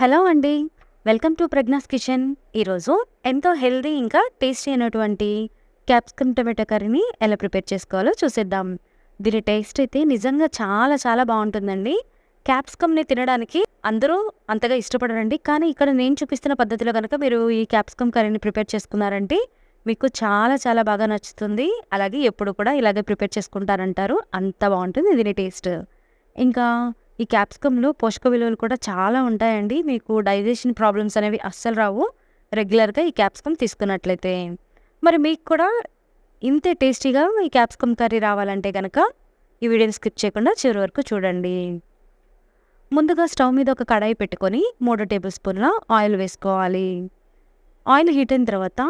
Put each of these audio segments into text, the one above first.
Hello అండి. Welcome to Pragnya's kitchen. ఈరోజు ఎంతో హెల్దీ ఇంకా టేస్టీ అయినటువంటి క్యాప్సికమ్ టొమాటో కర్రీని ఎలా ప్రిపేర్ చేసుకోవాలో చూసేద్దాం. దీని టేస్ట్ అయితే నిజంగా చాలా చాలా బాగుంటుందండి. క్యాప్సికమ్ని తినడానికి అందరూ అంతగా ఇష్టపడరండి. కానీ ఇక్కడ నేను చూపిస్తున్న పద్ధతిలో కనుక మీరు ఈ క్యాప్సికమ్ కర్రీని ప్రిపేర్ చేసుకున్నారంటే మీకు చాలా చాలా బాగా నచ్చుతుంది. అలాగే ఎప్పుడు కూడా ఇలాగే ప్రిపేర్ చేసుకుంటారంటారు. అంత బాగుంటుంది దీని టేస్ట్. ఇంకా ఈ క్యాప్సికంలో పోషక విలువలు కూడా చాలా ఉంటాయండి. మీకు డైజెషన్ ప్రాబ్లమ్స్ అనేవి అస్సలు రావు. రెగ్యులర్గా ఈ క్యాప్సికమ్ తీసుకున్నట్లయితే. మరి మీకు కూడా ఇంతే టేస్టీగా ఈ క్యాప్సికమ్ కర్రీ రావాలంటే కనుక ఈ వీడియోని స్కిప్ చేయకుండా చివరి వరకు చూడండి. ముందుగా స్టవ్ మీద ఒక కడాయి పెట్టుకొని మూడు టేబుల్ స్పూన్ల ఆయిల్ వేసుకోవాలి. ఆయిల్ హీట్ అయిన తర్వాత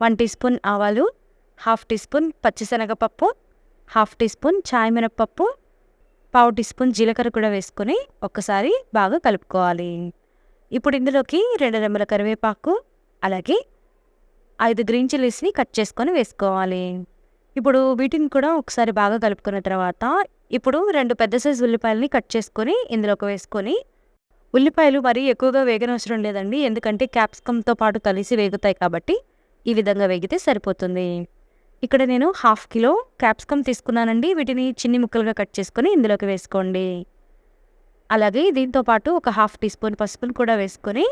వన్ టీ స్పూన్ ఆవాలు హాఫ్ టీ స్పూన్ పచ్చిశనగపప్పు హాఫ్ టీ స్పూన్ చాయ్ మినప్పప్పు పావు టీ స్పూన్ జీలకర్ర కూడా వేసుకొని ఒక్కసారి బాగా కలుపుకోవాలి. ఇప్పుడు ఇందులోకి రెండు రెమ్మల కరివేపాకు అలాగే ఐదు గ్రీన్ చిల్లీస్ని కట్ చేసుకొని వేసుకోవాలి. ఇప్పుడు వీటిని కూడా ఒకసారి బాగా కలుపుకున్న తర్వాత ఇప్పుడు రెండు పెద్ద సైజు ఉల్లిపాయలని కట్ చేసుకొని ఇందులోకి వేసుకొని ఉల్లిపాయలు మరీ ఎక్కువగా వేగనవసరం లేదండి ఎందుకంటే క్యాప్సికంతో పాటు కలిసి వేగుతాయి కాబట్టి ఈ విధంగా వేగితే సరిపోతుంది. ఇక్కడ నేను హాఫ్ కిలో క్యాప్సికమ్ తీసుకున్నానండి. వీటిని చిన్ని ముక్కలుగా కట్ చేసుకొని ఇందులోకి వేసుకోండి. అలాగే దీంతో పాటు ఒక హాఫ్ టీ స్పూన్ పసుపును కూడా వేసుకొని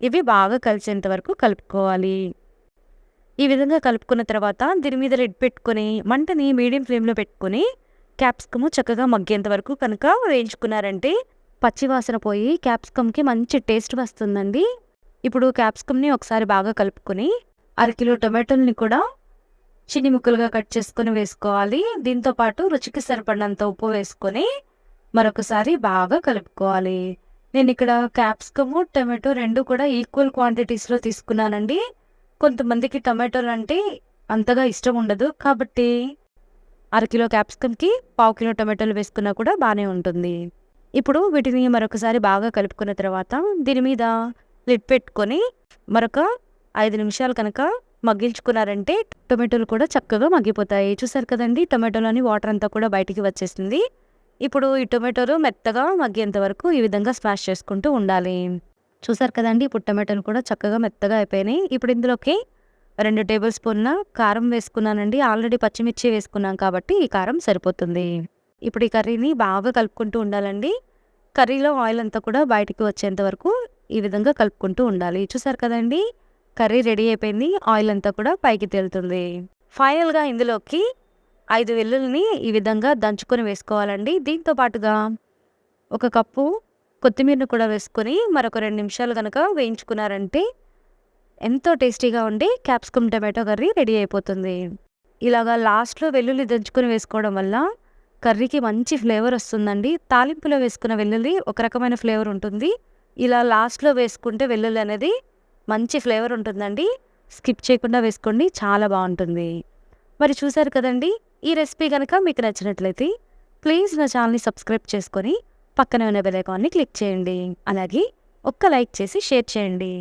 ఇవి బాగా కలిసేంత వరకు కలుపుకోవాలి. ఈ విధంగా కలుపుకున్న తర్వాత దీని మీద రెడ్ పెట్టుకొని మంటని మీడియం ఫ్లేమ్లో పెట్టుకొని క్యాప్సికమ్ చక్కగా మగ్గేంత వరకు కనుక వేయించుకున్నారంటే పచ్చివాసన పోయి క్యాప్సికమ్కి మంచి టేస్ట్ వస్తుందండి. ఇప్పుడు క్యాప్సికమ్ని ఒకసారి బాగా కలుపుకొని అరకిలో టొమాటోల్ని కూడా చిన్ని ముక్కలుగా కట్ చేసుకొని వేసుకోవాలి. దీంతో పాటు రుచికి సరిపడినంత ఉప్పు వేసుకొని మరొకసారి బాగా కలుపుకోవాలి. నేను ఇక్కడ క్యాప్సికమ్ టమాటో రెండు కూడా ఈక్వల్ క్వాంటిటీస్లో తీసుకున్నానండి. కొంతమందికి టమాటోలు అంటే అంతగా ఇష్టం ఉండదు. కాబట్టి అరకిలో క్యాప్సికమ్కి పావు కిలో టమాటోలు వేసుకున్నా కూడా బాగానే ఉంటుంది. ఇప్పుడు వీటిని మరొకసారి బాగా కలుపుకున్న తర్వాత దీని మీద లిడ్ పెట్టుకొని మరొక ఐదు నిమిషాలు కనుక మగ్గించుకున్నారంటే టొమాటోలు కూడా చక్కగా మగ్గిపోతాయి. చూసారు కదండి టొమాటోలోని వాటర్ అంతా కూడా బయటికి వచ్చేసింది. ఇప్పుడు ఈ టొమాటోలు మెత్తగా మగ్గేంత వరకు ఈ విధంగా స్మాష్ చేసుకుంటూ ఉండాలి. చూసారు కదండి ఇప్పుడు టొమాటోలు కూడా చక్కగా మెత్తగా అయిపోయినాయి. ఇప్పుడు ఇందులోకి రెండు టేబుల్ స్పూన్ల కారం వేసుకున్నానండి. ఆల్రెడీ పచ్చిమిర్చి వేసుకున్నాం కాబట్టి ఈ కారం సరిపోతుంది. ఇప్పుడు ఈ కర్రీని బాగా కలుపుకుంటూ ఉండాలండి. కర్రీలో ఆయిల్ అంతా కూడా బయటికి వచ్చేంత వరకు ఈ విధంగా కలుపుకుంటూ ఉండాలి. చూసారు కదండి కర్రీ రెడీ అయిపోయింది. ఆయిల్ అంతా కూడా పైకి తేలుతుంది. ఫైనల్గా ఇందులోకి ఐదు వెల్లుల్ని ఈ విధంగా దంచుకొని వేసుకోవాలండి. దీంతో పాటుగా ఒక కప్పు కొత్తిమీరను కూడా వేసుకొని మరొక రెండు నిమిషాలు కనుక వేయించుకున్నారంటే ఎంతో టేస్టీగా ఉండి క్యాప్సికమ్ టమాటో కర్రీ రెడీ అయిపోతుంది. ఇలాగా లాస్ట్లో వెల్లుల్లి దంచుకొని వేసుకోవడం వల్ల కర్రీకి మంచి ఫ్లేవర్ వస్తుందండి. తాలింపులో వేసుకున్న వెల్లుల్లి ఒక రకమైన ఫ్లేవర్ ఉంటుంది. ఇలా లాస్ట్లో వేసుకుంటే వెల్లుల్లి అనేది మంచి ఫ్లేవర్ ఉంటుందండి. స్కిప్ చేయకుండా వేసుకోండి. చాలా బాగుంటుంది. మరి చూసారు కదండి ఈ రెసిపీ కనుక మీకు నచ్చినట్లయితే ప్లీజ్ నా ఛానల్ని సబ్స్క్రైబ్ చేసుకొని పక్కనే ఉన్న బెల్ ఐకాన్ని క్లిక్ చేయండి. అలాగే ఒక్క లైక్ చేసి షేర్ చేయండి.